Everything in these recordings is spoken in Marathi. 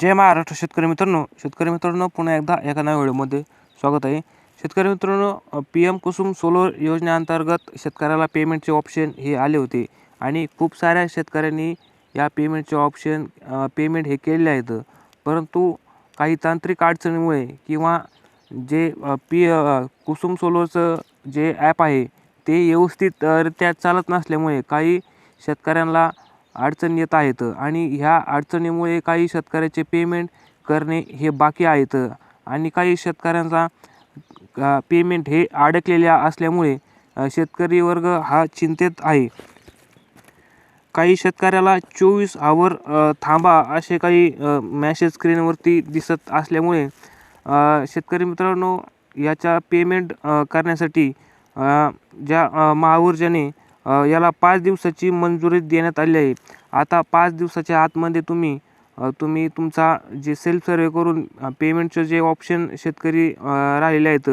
जय महाराष्ट्र शेतकरी मित्रांनो. शेतकरी मित्रांनो पुन्हा एकदा एका नव्या व्हिडिओमध्ये स्वागत आहे. शेतकरी मित्रांनो पी एम कुसुम सोलर योजनेअंतर्गत शेतकऱ्याला पेमेंटचे ऑप्शन हे आले होते आणि खूप साऱ्या शेतकऱ्यांनी या पेमेंटचे ऑप्शन पेमेंट हे केलेले आहेत. परंतु काही तांत्रिक अडचणीमुळे किंवा जे पी कुसुम सोलरचं जे ॲप आहे ते व्यवस्थितरित्या चालत नसल्यामुळे काही शेतकऱ्यांना अडचण येत आहेत आणि ह्या अडचणीमुळे काही शेतकऱ्याचे पेमेंट करणे हे बाकी आहेत आणि काही शेतकऱ्यांचा पेमेंट हे अडकलेल्या असल्यामुळे शेतकरी वर्ग हा चिंतेत आहे. काही शेतकऱ्याला चोवीस आवर थांबा असे काही मॅसेज स्क्रीनवरती दिसत असल्यामुळे शेतकरी मित्रांनो याच्या पेमेंट करण्यासाठी ज्या महाऊर्जाने याला पाच दिवसाची मंजुरी देण्यात आली आहे. आता पाच दिवसाच्या आतमध्ये तुम्ही तुम्ही तुमचा जे सेल्फ सर्वे करून पेमेंटचं जे ऑप्शन शेतकरी राहिलेले आहेत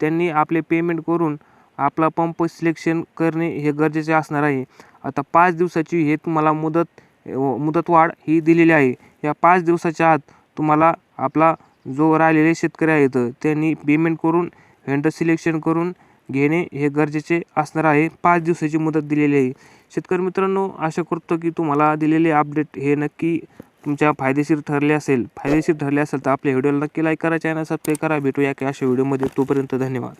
त्यांनी आपले पेमेंट करून आपला पंप सिलेक्शन करणे हे गरजेचे असणार आहे. आता पाच दिवसाची हे तुम्हाला मुदत मुदतवाढ ही दिलेली आहे. या पाच दिवसाच्या आत तुम्हाला आपला जो राहिलेले शेतकरी आहेत त्यांनी पेमेंट करून व्हेंडर सिलेक्शन करून घेणे हे गरजेचे असणार आहे. पाच दिवसाची मुदत दिलेली आहे. शेतकरी मित्रांनो आशा करतो की तुम्हाला दिलेले अपडेट हे नक्की तुमच्या फायदेशीर ठरले असेल. फायदेशीर ठरले असेल तर आपल्या व्हिडिओला नक्की लाईक करा चॅनल सबस्क्राईब करा. भेटूया की अशा व्हिडिओमध्ये तोपर्यंत धन्यवाद.